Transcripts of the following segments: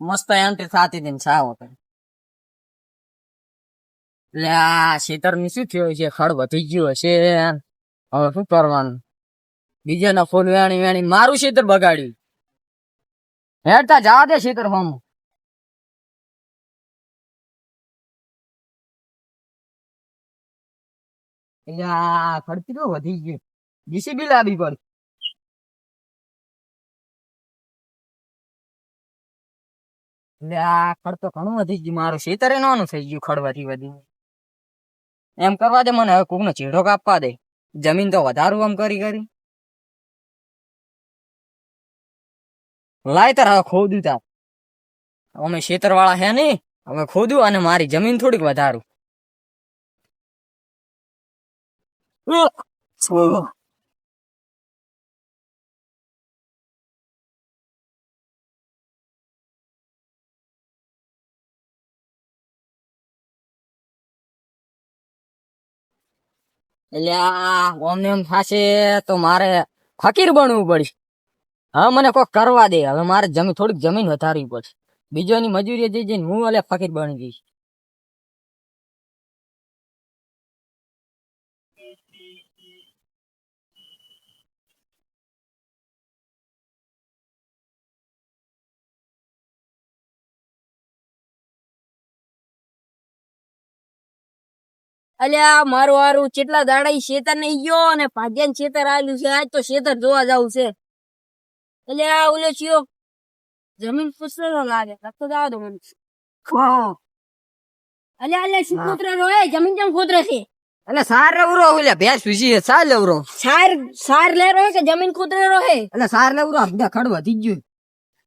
મસ્ત એન્ટ્રી થતી હતી સાવ એટલે આ શેતરની શું થયું છે? ખડ વધી ગયું હશે. હવે શું કરવાનું? બીજાના ફૂલ વેણી વેણી મારું શેતર બગાડ્યું. હેડતા જવા દે શેતર હોમ. આ ખડ તો વધી ગયું. જીસીબી લાવી પડી. આ ખડ તો ઘણું વધી ગયું. મારું શેતરે નાનું થઈ ગયું ખડ વધી વધી એમ કરવા દે મને હવે કોકનો ચેડો કાપવા દે. જમીન તો વધારું આમ કરી કરી. લાય તાર હવે ખોદું તાર. અમે શેતર વાળા હે નહીં. હવે ખોદું અને મારી જમીન થોડીક વધારું. એટલે આ ઓમને એમ થશે તો મારે ફકીર બનવું પડશે. હવે મને કોક કરવા દે, હવે મારે જમીન થોડીક જમીન વધારવી પડશે. બીજોની મજૂરી જઈ જઈને હું એટલે ફકીર બની જઈશ. અલ્યા મારું હારું કેટલા દાડા શેતર નહીં ગયો અને ભાગ્યાન શેતર આવેલું છે આજ તો શેતર જોવા જવું છે. અલ્યા ઓલો ચિયો જમીન પુસ્તકો લાગે લખતો જાવ દો મને. અલ્યા અલ્યા શું કૂતરો રોય જમીન જમ કૂતરો છે? એટલે સાર લેવરો ઓલ્યા ભેંસ વિસી સાર લેવરો સાર સાર લે રો કે જમીન કૂતરો રો હે એટલે સાર લેવરો બધા ખડ વધી ગયું.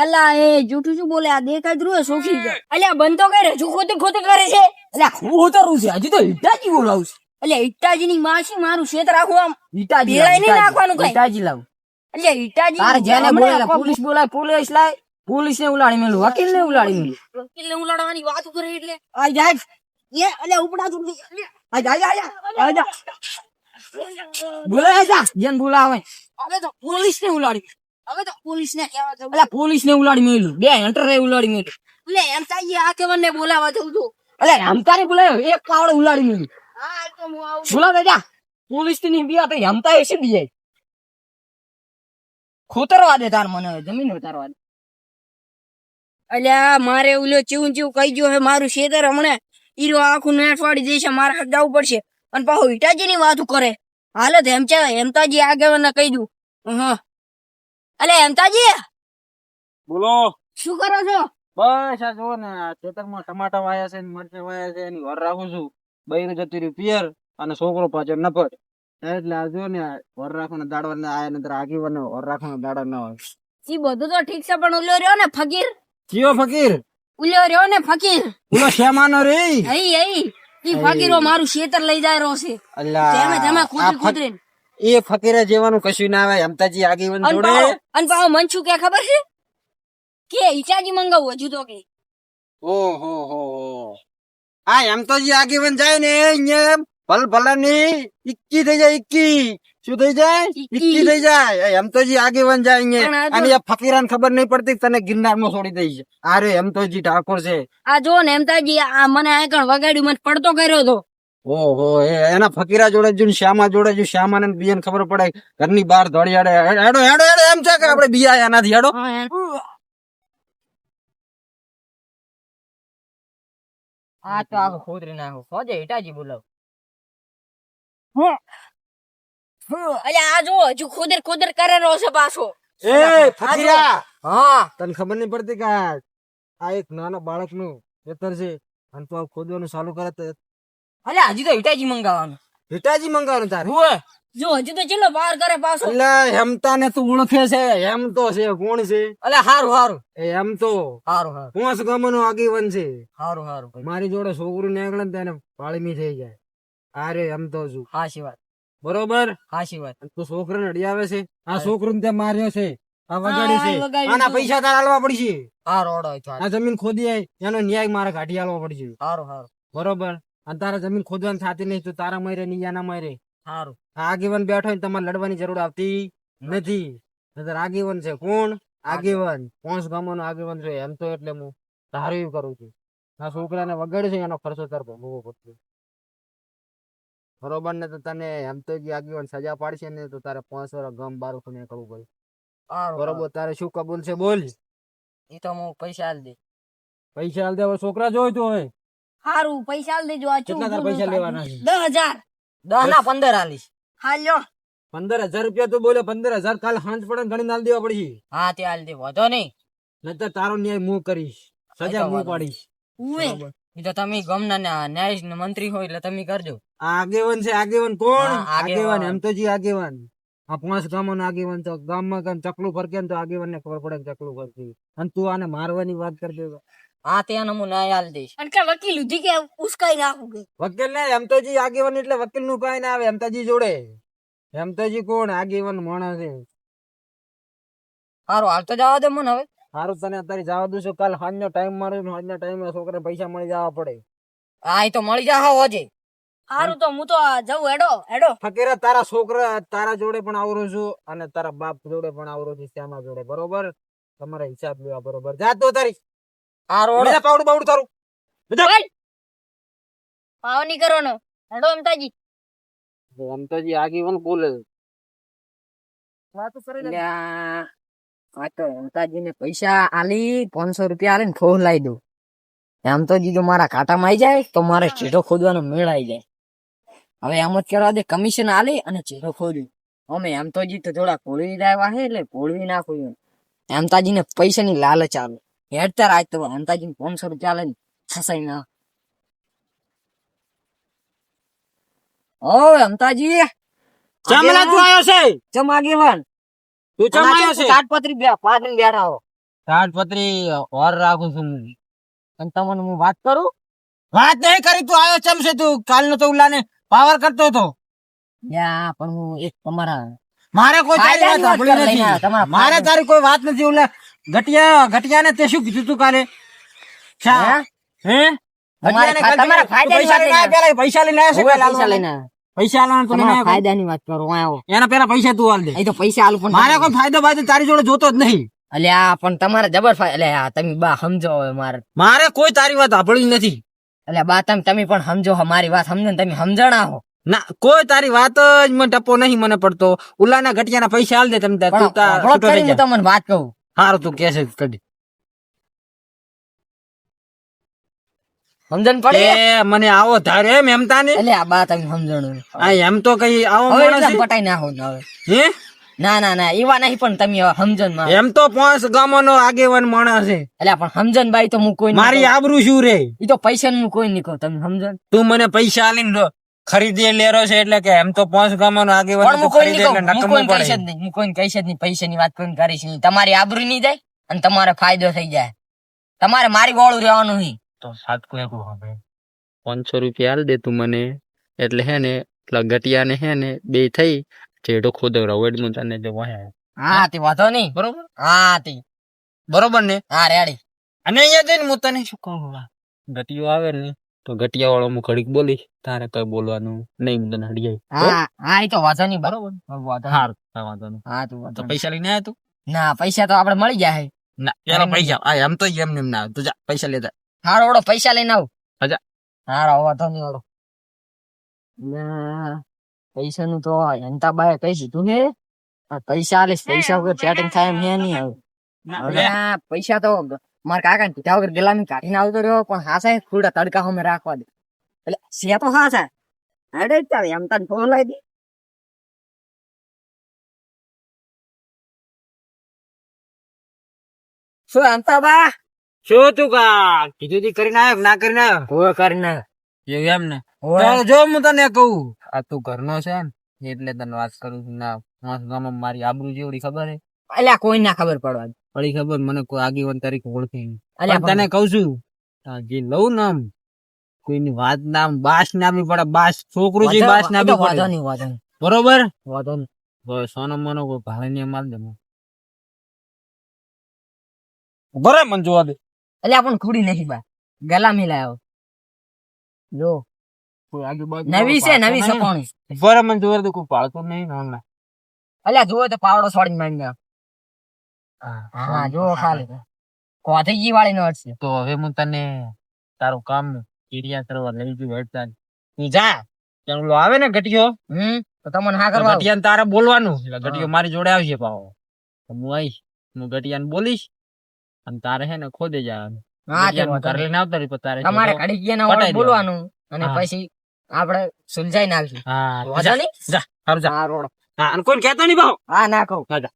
અલ્લા એ જૂઠું શું બોલે? આ દેખાય જ રૂ સોખી જાય અલ્યા બનતો કરે શું ખોતે ખોતે કરે છે. અલ્યા હું ઉતરું છે હજી તો ઈટાજી બોલાવું છે. અલ્યા ઈટાજી ની માસી મારું ક્ષેત્ર આખું આમ. ભેળાઈ નહીં નાખવાનું કઈ. ઈટાજી લાવ. અલ્યા ઈટાજી તારે જેને બોલાય પોલીસ બોલાય પોલીસ લાય. પોલીસ ને ઉલાડી મેલું વકીલ ને ઉલાડી મેલું. વકીલ ને ઉલાડવાની વાત કરે એટલે. આ જાય. એ અલ્યા ઉપડા તું આ જાય આ જા બોલાય જા. જેન બોલાવે. હવે તો પોલીસ ને ઉલાડી હવે તો પોલીસ ને કહેવા જવું અલે પોલીસ ને ઉલાડી મેલું બે હંટર રે ઉલાડી મેલું એટલે એમ થાય આ કેવન ને બોલાવા જવું તું. અલે હમતા ને બોલાયો. એક પાવડો ઉલાડી મેલું હા તો હું આવું. સુલા જા પોલીસની બિયા તો હમતા એસી બીજાય ખોતરવા દે તાર મને જમીન ઉતારવા દે. અલ્યા મારે ઓલો ચીવું ચીવું કહી ગયો હે મારું શેતર હમણે. ઈરો આખું નેટ વાળી દેશે મારે હાથ જવું પડશે. અને પાછું ઈટાજી ની વાતું કરે. હાલત હેમચા હેમતાજી આગળ કહી દઉં. હા. અલે હેમતાજી બોલો. શું કરો છો? બસ આ જો ને આ ખેતરમાં ટમાટા વાયા છે મરચા વાયા છે એની વર રાખું છું. બૈરું જતી રહ્યું પિયર અને છોકરો પાછળ નફર. એટલે આ જો ને વર રાખવાના દાડવા ને આયા આગી આગેવાને વર રાખવાના દાડા ના હોય. ઈ બધું તો ઠીક છે પણ ઉલ્યો રહ્યો ને ફકીર? કયો ફકીર? ઉલ્યો રહ્યો ને ફકીર? ઉલો શેમાનો રે? હઈ હઈ. ઈ ફકીરો મારું શેતર લઈ જાય રહ્યો છે. અલ્લા આ કૂતરી ફક- કૂતરી એ ફકીરે જેવાનું કશું ના આવે અમતાજી આગેવાન જોડે. અન પાવ મન શું કે ખબર છે? કે ઈચાજી મંગાવું હજુ તો કે. ઓ હો હો. આ હમતાજી આગેવાન જાય ને અહીંયા ભલ ભલા ની ઇક્કી થઈ જાય ઇક્કી શું થઈ જાય? ઇક્કી. થઈ જાય. એમ તો જે આગેવાન જાય અહીંયા. અને આ ફકીરાને ખબર નહીં પડતી તને ગિરનારમાં છોડી છે. અરે એમ તો જી ઠાકોર છે. આ જો ને એમ તાજી આ મને આ કણ વગાડ્યું મને પડતો કર્યો તો. ઓહો એ એના ફકીરા જોડે જો ને શ્યામા જોડે જો શ્યામા ને બીજાને ખબર પડે ઘરની બહાર દોડી આડે. હેડો હેડો હેડો એમ છે કે આપણે બીયા એનાથી હેડો. આ તો આખો ખોદરી નાખો. સોજે ઈટાજી બોલાવ. અલ્યા આ જો હજુ ખોદર ખોદર કરે રહ્યો છે પાછો. એ ફકીરા! હા. તને ખબર નહીં પડતી કે આ આ એક નાના બાળકનું ખેતર છે? અને તું આ ખોદવાનું ચાલુ કરે તો હજી તો ઈટાજી મંગાવવાનું. હિટાજી મંગાવવાનું તારે? જો હજી તો ચેલો વાર કરે પાછો. એટલે હેમતા ને તું ઓળખે છે એમ તો છે કોણ છે? અલે હારું હારું. એ એમ તો. હારું હારું. પોંચ ગામનો આગેવન છે. હારું હારું. મારી જોડે છોકરું નીકળે ને તેને પાળમી થઈ જાય. અરે એમ તો છું. હાશી વાત. બરોબર? હાશી વાત. તું છોકરો અડી આવે છે? આ છોકરો ને ત્યાં માર્યો છે. આ હા, વગાડી છે. આના પૈસા તારે આલવા પડશે. હારો ઓડો આ જમીન ખોદી આય એનો ન્યાય મારે કાઢી આલવા પડશે. હારું હારું. બરોબર? અને તારે જમીન ખોદવાની થતી નહીં તો તારા મરે ની ના મરે હારું આ આગેવાન બેઠો હોય ને તમારે લડવાની જરૂર આવતી નથી. નહીંતર આગેવાન છે કોણ? આગેવાન. પાંચ ગામોનો આગેવાન છે એમ તો એટલે હું ધાર્યું કરું છું. આ છોકરાને વગાડે છે એનો ખર્ચો તાર ભોગવવો પડશે. બરોબર ને તો તને એમ તો જે આગેવાન સજા પાડશે ને તો તારે પાંચ વર્ષ ગમ બાર નીકળવું પડે. બરોબર તારે શું કબૂલ છે બોલ. એ તો હું પૈસા આલ દે. પૈસા હાલ દે હવે છોકરા જોઈ તો હોય. હારું પૈસા લેજો દેજો આ કેટલા તાર પૈસા લેવાના છે? 10000 10 ના પંદર આલીશ. હા લ્યો. પંદર હજાર રૂપિયા તો બોલે પંદર હજાર કાલ હાંજ પડે ગણી નાલ દેવા પડશે. હા તે આલ દે વધો નહીં. નહીતર તારો ન્યાય હું કરીશ. સજા હું પાડીશ. ઉવે. એ તો તમે ગમના ન્યાય મંત્રી હોય એટલે તમે કરજો. આ આગેવાન છે આગેવાન કોણ? આગેવન. એમ તો જી આગેવાન. આ પાંચ ગામો આગેવાન તો ગામમાં ચકલું ફરકે ને તો આગેવાન ને ખબર પડે કે ચકલું ફરકે. અને તું આને મારવાની વાત હતો. હા ત્યાં હું ના હાલ દઈશ. અને કે વકીલ ઉધી કે ઉસકાઈ નાખું કે? વકીલ ને એમ તો જી આગેવાન એટલે વકીલનું કઈ ના આવે એમ તો જી જોડે. એમ તો જી કોણ આગેવાન માણસ છે. હારું હાલ તો જવા દે મને હવે. હારું તને અત્યારે જવા દઉં છું કાલ સાંજનો ટાઈમ મારે સાંજના ટાઈમે છોકરા પૈસા મળી જવા પડે. હા એ તો મળી જા હા હોજે. હારું તો હું તો જઉં હેડો હેડો. ફકીરા તારા છોકરા તારા જોડે પણ આવરો છું અને તારા બાપ જોડે પણ આવરો છું શ્યામા જોડે બરોબર? તમારા હિસાબ લેવા બરોબર. જા તો તારી હારું હેડો બધા પાવડું તારું. બધા પાવ ને હેડો અમતાજી. એમ આ તો પૈસા આલી પાંચસો રૂપિયા આલી ને ફોન લાવી દઉં. એમ તો જીજો મારા ખાતામાં આવી જાય તો મારે ચીટો ખોદવાનો મેળ આવી જાય. હવે એમ જ કરવા દે કમિશન આલી અને ચીટો ખોદ્યું અમે એમ તો જી તો થોડા કોળવી લાવ્યા છે એટલે પોળવી નાખ્યું એમતાજીને પૈસાની લાલચ આવે. હેડતા આજ તો એમતાજીને પાંચસો રૂપિયા લઈને ફસાઈ ના ઓ અંતાજી ચમલા તું આવ્યો છે? ચમ આગેવાન. તું ચમાયો છે? તાટપત્રી બે પાથરીને બેઠા હો તાડપત્રી ઓર રાખું છું હું. અને તમને હું વાત કરું? વાત નહીં કરી તું આવ્યો ચમ છે તું? કાલનો તો ઉલાને પાવર કરતો હતો. યા પણ હું એક તમારા મારે કોઈ તારી વાત સાંભળી નથી. મારે તારી કોઈ વાત નથી ઓલા ઘટિયા ઘટિયાને તે શું કીધું તું કાલે? હે? પૈસા લઈને પૈસા લઈને પૈસા લાવવાના તું નહીં ફાયદાની વાત કરો આવો એના પેલા પૈસા તું હાલ દે. અહીં તો પૈસા આલું પણ મારે કોઈ ફાયદો ફાયદો તારી જોડે જોતો જ નહીં. અલ્યા પણ તમારે જબર ફાય આ તમે બા સમજો હવે મારે. મારે કોઈ તારી વાત સાંભળી નથી. અલ્યા બા તમે તમે પણ સમજો મારી વાત સમજો ને તમે સમજણા હો ના કોઈ તારી વાત જ મને ટપો નહીં મને પડતો. ઉલાના ઘટિયાના પૈસા હાલ દે તમે. તમને વાત કહું. હારું તું કે છે કદી સમજણ પડે એ મને આવો ધારે એમ એમતા ને એટલે આ બા તમે સમજણ આ એમ તો કઈ આવો માણસ પટાઈ નાખો ને હવે. હે? ના ના ના એવા નહીં પણ તમે સમજણમાં એમ તો પાંચ ગામોનો આગેવાન માણસ છે. એટલે પણ સમજણ બાઈ તો હું કોઈ મારી આબરૂ શું રે? એ તો પૈસા નું કોઈ નહીં કહું તમે સમજણ? તું મને પૈસા આલીને ખરીદી લેરો છે એટલે કે એમ તો પાંચ ગામનો આગેવાન તું ખરીદે એટલે નકમું કોઈને કહીશ નહીં હું કોઈને કહીશ જ નહીં પૈસાની વાત કોઈને કરીશ નહીં. તમારી આબરૂ નહીં જાય અને તમારો ફાયદો થઈ જાય. તમારે મારી વાળું રહેવાનું નહીં. તો સાત કું હવે પાંચસો રૂપિયા હાલ દે તું મને. એટલે હે ને ગટિયા ને હે ને બે થઈ ચેડો ખોદો રવડ હું તને જો વહે. હા તે વાંધો નહીં. બરોબર? હા તે. બરોબર ને? હા રેડી. અને અહીંયા જઈને હું તને શું કહું? ગટિયો આવે ને તો ગટિયા વાળો હું ઘડીક બોલી તારે કઈ બોલવાનું નહીં તને હડી હા હા એ તો વાંધો નહીં બરોબર. વાંધો. હાર. વાંધો નહીં. હા તું તો પૈસા લઈને આવ્યા તું? ના પૈસા તો આપડે મળી જાય. ના પેલા પૈસા. આ એમ તો એમ નેમ ના આવે. તું જા પૈસા લેતા હારો ઓળો પૈસા લઈને આવ. હજા હારો વાંધો નહીં ઓળો પૈસા નું તો અંતાબાએ કહી દીધું હે? પૈસા આલીશ પૈસા વગર ચેટિંગ થાય એમ હે નહીં આવે પૈસા તો મારા કાકા ને પીધા વગર ગલામી કાઢીને આવતો રહ્યો પણ હાસા ખુડા તડકા અમે રાખવા દે. એટલે સિયા તો હાસા અરે ચાલે એમ તને ફોન લઈ દે શું અંતા બા શું તું કા કીધું તી કરીને આવ્યો ના કરીને આવ્યો હોય કરીને. એવું એમ ને? જો હું તને કહું. આ તું ઘરનો છે ને એટલે તને વાત કરું છું. ના મારા ગામમાં મારી આબરૂ જેવડી ખબર હે? અલ્યા કોઈ ના ખબર પડવા દે. પડી ખબર મને કોઈ આગેવાન તરીકે ઓળખે નહીં. અલ્યા તને કઉ છું જે લઉં નામ કોઈની વાત નામ બાસ નામી પડે બાસ છોકરું છે બાસ નામી પડે. બરોબર? વાંધો નહીં. સોનો મોનો કોઈ ભાડે નહીં માર દે બરે મને જોવા દે. અલ્યા પણ ખુડી નહીં બા. ગલા મિલાયો જો. નવી છે નવી સકોણી. બરે મન જોવા દે કોઈ પાડતો નહીં ને હમણાં. અલ્યા જોવે તો પાવડો છોડીને માંડી ગયો હા જો ખાલી કોથીજી વાળી નોટ છે. તો હવે હું તને તારું કામ કીડિયા કરવા લઈ જઉં હેડતા તું જા ત્યાં આવે ને ગટિયો હમ તો તમને હા કરવા ગટિયાને તારે બોલવાનું એટલે હા. મારી જોડે આવશે પાવો તો હું આવીશ હું ગટિયાને બોલીશ અને તારે હે ને ખોદે જવાનું. તમારે સીધો- ગયા પટાઈ બોલવાનું અને પછી આપણે સુલઝાઈ નાખશું હા જા, જા હા રોડ. હા અને કોઈ કહેતો નહીં ભાવ હા ના કહું. હા.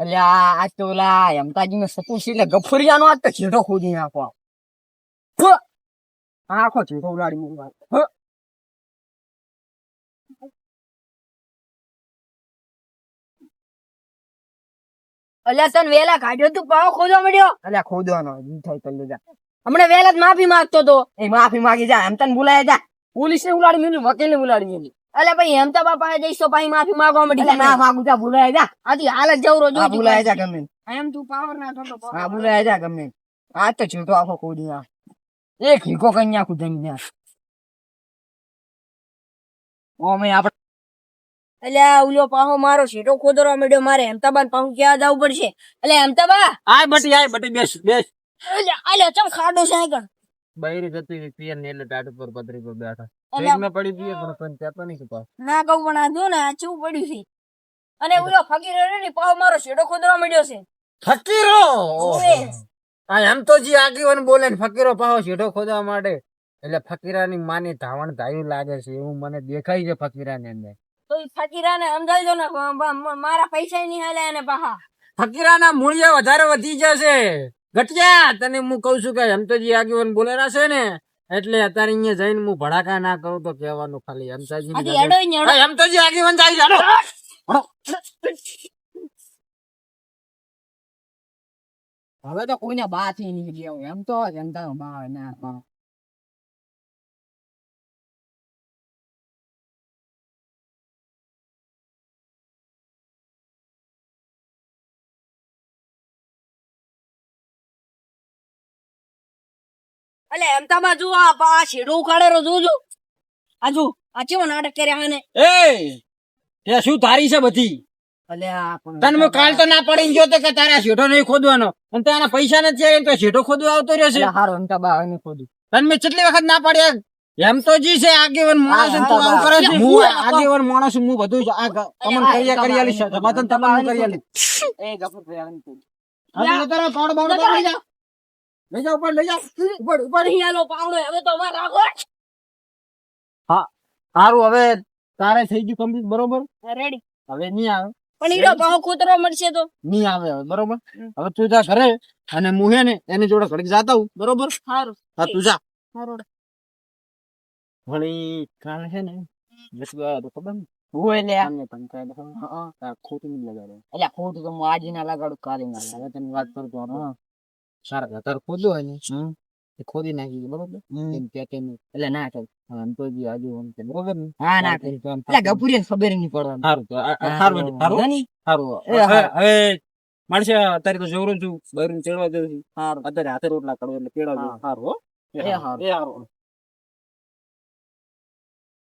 એટલે આ તો ઓલા હેમતાજી ને સપોસ એટલે ગફુરિયા નો આજ તો છેડો ખોદી નાખો. આખો છેડો ઉડાડી મૂકવા અલ્યા, તને વેલા કાઢ્યો તું પાવ ખોદવા મળ્યો? અલ્યા, ખોદવાનો થઈ થાય તો લેજા હમણાં વેલા જ માફી માંગતો તો. એ માફી માંગી જા એમ તને બોલાય જા. પોલીસ ને ઉલાડી મેલું વકીલ ને ઉલાડી મેલી. અલ્યા ભાઈ હેમતા બાપા જઈશો તો પાછી માફી માંગવા મળી ના માંગુ જા ભૂલાય જા. આથી હાલ જ જવરો જો ભૂલાય જા ગમે. એમ તું પાવર ના થતો હા ભૂલાય જા ગમે. આ તો છૂટો આખો કોડી ના એક હીકો કઈ નાખું જમી ના ઓમે આપણે એટલે આ ઉલ્યો પાહો મારો શેટો ખોદરવા મળ્યો મારે. હેમતાબાન પાહો ક્યાં જવું પડશે? એટલે હેમતાબા આય બટી આય બટી બેસ બેસ. અલ્યા અલ્યા ચમ ખાડો છે આગળ? બૈરી જતી પીએન પિયર ને એટલે ટાટ પર પથરી પર બેઠા. પેટમાં પડી ગઈ પણ કોઈ કહેતો નહીં ના કહું પણ આ જો ને આ ચેવું પડ્યું છે. અને ઉલ્યો ફકીર ને પાહો મારો શેટો ખોદરવા મળ્યો છે. ફકીરો? આ એમ તો જે આગેવાન બોલે ને ફકીરો પાહો શેઠો ખોદવા માટે એટલે ફકીરાની માની ધાવણ ધાયું લાગે છે એવું મને દેખાય છે ફકીરાની અંદર. તો ફકીરાને સમજાવી દો ને મારા પૈસા નહીં હાલે એને પાહા. ફકીરાના મૂળિયા વધારે વધી જશે. ઘટ્યા તને હું કઉ છું કે એમ તો જે આગેવાન બોલેલા છે ને એટલે અત્યારે અહીંયા જઈને હું ભડાકા ના કરું તો કહેવાનું ખાલી હમતાજી હમતાજી આગેવાન જાય જાડો હવે તો કોઈને બા થી નહીં ગયો. એમ તો જનતા બા ના અલે એમ તો જો આ પા શેડો ઉખાડેલો જોજો આ જો આ ચેવો નાટક કર્યા આને ને. એ તે શું તારી છે બધી? તને હું કાલ તો ના પડી ગયો તો કે તારા શેઠો નહીં ખોદવાનો. અને તારા પૈસા નથી આવ્યા તો શેઠો ખોદવા આવતો રહ્યો છે. હારો તો બા એને ખોદું. તને મેં કેટલી વખત ના પાડ્યા? એમ તો જી છે આગેવન માણસ છે, તું આમ કરે છે? હું આગેવન માણસ હું બધું જ આ હા, કર્યા કરી તમારે- સમાધાન તમારું કરી એ ગફુર થયા એને તું હા, તો જતો રહો, પાવડો બાવડો જતો રહો. લઈ જાઓ. પણ લઈ જાઓ. ઉપર ઉપર અહીંયા લો પાવડો હવે તો માર રાખો સારું હવે તારે થઈ ગયું કમ્પ્લીટ બરોબર? રેડી હવે નહીં આવે. પણ ઈડો પાહો કૂતરો મળશે તો. નહીં આવે હવે બરોબર? હવે તું જા ઘરે અને હું હે ને એની જોડે ઘડીક જાતા હું બરોબર? સારું હા તું જા. સારું વળી કાલ છે ને બસ તો ખબર ને. હોય લે સામે પંચાયત. હા ખોટું નહીં લગાડે એટલે ખોટું તો હું આજે ના લગાડું કાલે ના તને વાત કરું તો સારા ખાતર ખોદો ને એ ખોદી નાખી બરોબર? એમ કે કે એટલે ના કે આમ તો જી આજુ આમ કે બરોબર હા ના કે એટલે ગપુરી ખબર નહીં પડવાનું. સારું તો સારું સારું. સારું. હવે માણસે અત્યારે તો જવરો છું બહાર ચડવા દઉં છું. સારું. અત્યારે હાથે રોટલા કરો એટલે પેડા. સારું હો. એ હારું. એ સારું.